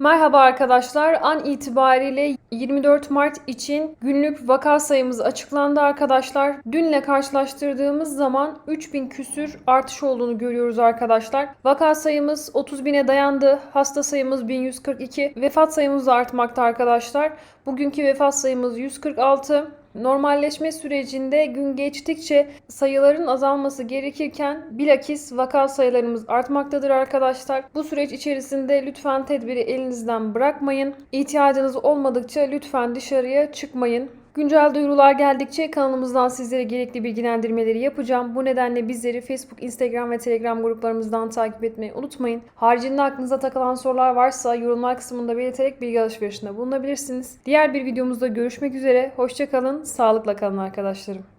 Merhaba arkadaşlar. An itibariyle 24 Mart için günlük vaka sayımız açıklandı arkadaşlar. Dünle karşılaştırdığımız zaman 3000 küsür artış olduğunu görüyoruz arkadaşlar. Vaka sayımız 30 bine dayandı. Hasta sayımız 1142. Vefat sayımız da artmakta arkadaşlar. Bugünkü vefat sayımız 146. Normalleşme sürecinde gün geçtikçe sayıların azalması gerekirken bilakis vaka sayılarımız artmaktadır arkadaşlar. Bu süreç içerisinde lütfen tedbiri elinizden bırakmayın. İhtiyacınız olmadıkça lütfen dışarıya çıkmayın. Güncel duyurular geldikçe kanalımızdan sizlere gerekli bilgilendirmeleri yapacağım. Bu nedenle bizleri Facebook, Instagram ve Telegram gruplarımızdan takip etmeyi unutmayın. Haricinde aklınıza takılan sorular varsa yorumlar kısmında belirterek bilgi alışverişinde bulunabilirsiniz. Diğer bir videomuzda görüşmek üzere. Hoşçakalın, sağlıkla kalın arkadaşlarım.